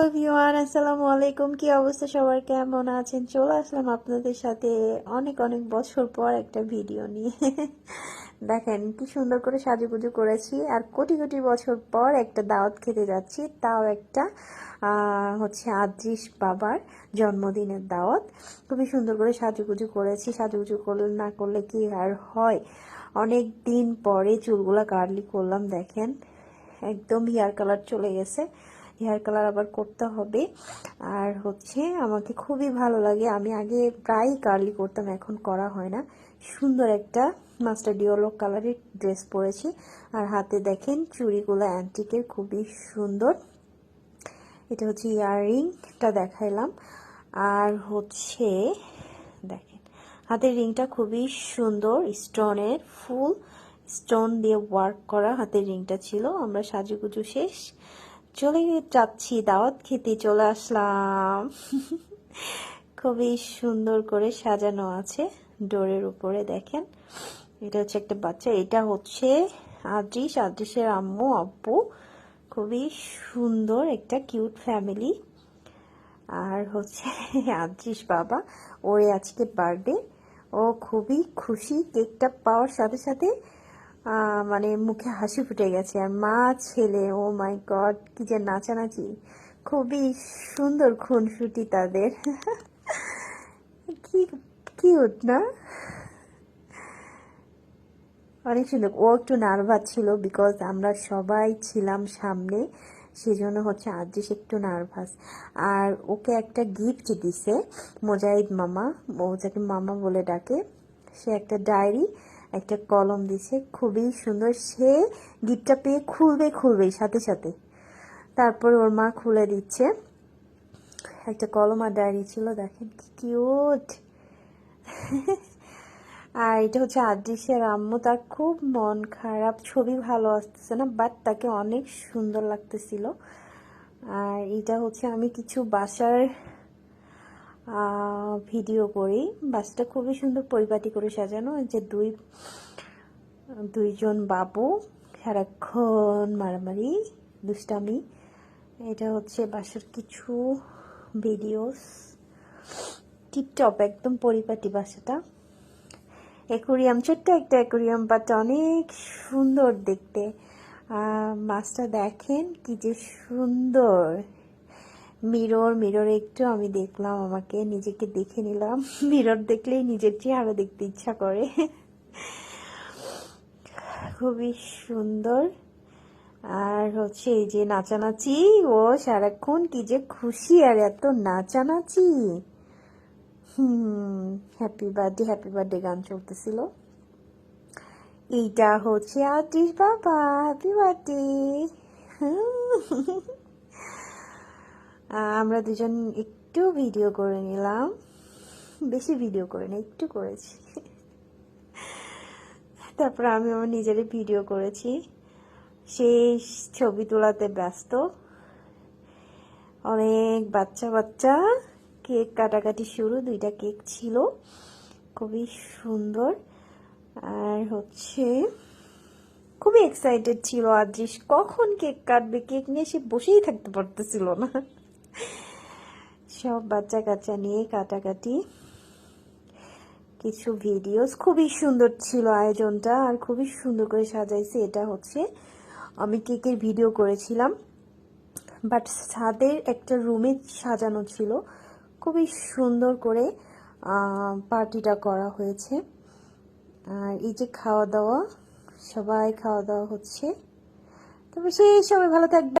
Hello V1 আসসালামু আলাইকুম কি অবস্থা? সবার কেমন আছেন? চলে আসলাম আপনাদের সাথে অনেক অনেক বছর পর একটা ভিডিও নিয়ে। দেখেন, কি সুন্দর করে সাজুগুজু করেছি। আর কোটি কোটি বছর পর একটা দাওয়াত খেতে যাচ্ছি। তাও একটা হচ্ছে আদ্রিস বাবার জন্মদিনের দাওয়াত। খুবই সুন্দর করে সাজুগুজু করেছি। সাজুগুজু করলে, না করলে কি আর হয়? অনেক দিন পরে চুলগুলা কার্লি করলাম, দেখেন। একদম হেয়ার কালার চলে গেছে। হেয়ার কালার আবার করতে হবে। আর হচ্ছে আমাকে খুবই ভালো লাগে। আমি আগে প্রায়ই কার্লি করতাম, এখন করা হয় না। সুন্দর একটা মাস্টার ডিওলো কালারের ড্রেস পরেছি। আর হাতে দেখেন চুড়িগুলো অ্যান্টিকের খুবই সুন্দর। এটা হচ্ছে ইয়াররিংটা দেখাইলাম। আর হচ্ছে দেখেন, হাতের রিংটা খুবই সুন্দর, স্টোনের ফুল, স্টোন দিয়ে ওয়ার্ক করা হাতের রিংটা ছিল। আমরা সাজুগুজু শেষ। চলে যাচ্ছি, দাওয়াত খেতে চলে আসলাম। খুবই সুন্দর করে সাজানো আছে ডোরের উপরে, দেখেন। এটা হচ্ছে একটা বাচ্চা, এটা হচ্ছে আদ্রিস, আদ্রিসের আম্মু, আব্বু। খুবই সুন্দর একটা কিউট ফ্যামিলি। আর হচ্ছে আদ্রিস বাবা ওরে আজকে বার্থডে। ও খুবই খুশি, কেকটা পাওয়ার সাথে সাথে মানে মুখে হাসি ফুটে গেছে। আর মা, ছেলে, ও মাই গড, কি যে নাচানাচি। খুবই সুন্দর খুনসুটি তাদের। কি কিউট, না? অনেক সুন্দর। ও একটু নার্ভাস ছিল বিকজ আমরা সবাই ছিলাম সামনে। সেজন্য হচ্ছে আদ্রিস একটু নার্ভাস। আর ওকে একটা গিফট দিছে, মোজাহিদ মামা। ও যাকে মামা বলে ডাকে, সে একটা ডায়েরি একটা কলম দিছে খুবই সুন্দর। সে গিফটটা পেয়ে খুলবে খুলবে, সাথে সাথে। তারপর ওর মা খুলে দিচ্ছে। একটা কলম আর ডায়েরি ছিল, দেখেন কি কিউট। আর এটা হচ্ছে আদৃশ্যের আম্মু, তার খুব মন খারাপ, ছবি ভালো আসতেছে না বাট তাকে অনেক সুন্দর লাগতেছিল। আর এটা হচ্ছে আমি কিছু বাসার ভিডিও করি। বাসটা খুবই সুন্দর পরিপাটি করে সাজানো। যে দুই, দুইজন বাবু, সারাক্ষণ মারামারি, দুষ্টামি। এটা হচ্ছে বাসার কিছু ভিডিওস। টিপটপ, একদম পরিপাটি বাসাটা। অ্যাকুরিয়াম, ছোট্ট একটা অ্যাকুরিয়াম বাট অনেক সুন্দর দেখতে। মাছটা দেখেন কি যে সুন্দর। মিরর মিররে একটু আমি দেখলাম, আমাকে নিজেকে দেখে নিলাম। মিরর দেখলেই নিজের চেহারা দেখতে ইচ্ছা করে। খুবই সুন্দর। আর হচ্ছে এই যে নাচানাচি, ও সারাক্ষণ কি যে খুশি আর এত নাচানাচি। হুম হ্যাপি বার্থডে হ্যাপি বার্থডে গান চলতেছিল। এইটা হচ্ছে আতিশ বাবা হ্যাপি বার্থডে আমরা দুজন একটু ভিডিও করে নিলাম। বেশি ভিডিও করে না, একটু করেছি। তারপর আমি আমার নিজের ভিডিও করেছি। সেই ছবি তোলাতে ব্যস্ত। অনেক বাচ্চা বাচ্চা। কেক কাটাকাটি শুরু, দুইটা কেক ছিল। খুবই সুন্দর। আর হচ্ছে, খুবই এক্সাইটেড ছিল আদৃশ কখন কেক কাটবে, কেক নিয়ে সে বসেই থাকতে পারতেছিল না। সব বাচ্চা কাচ্চা নিয়ে কাটাকাটি। কিছু ভিডিওস খুবই সুন্দর ছিল আয়োজনটা আর খুবই সুন্দর করে সাজাইছে। এটা হচ্ছে আমি কেকের ভিডিও করেছিলাম। বাট ছাদের একটা রুমে সাজানো ছিল। খুবই সুন্দর করে পার্টিটা করা হয়েছে। আর এই যে খাওয়া দাওয়া সবাই খাওয়া দাওয়া হচ্ছে। তবে সেই সবাই ভালো থাকবে।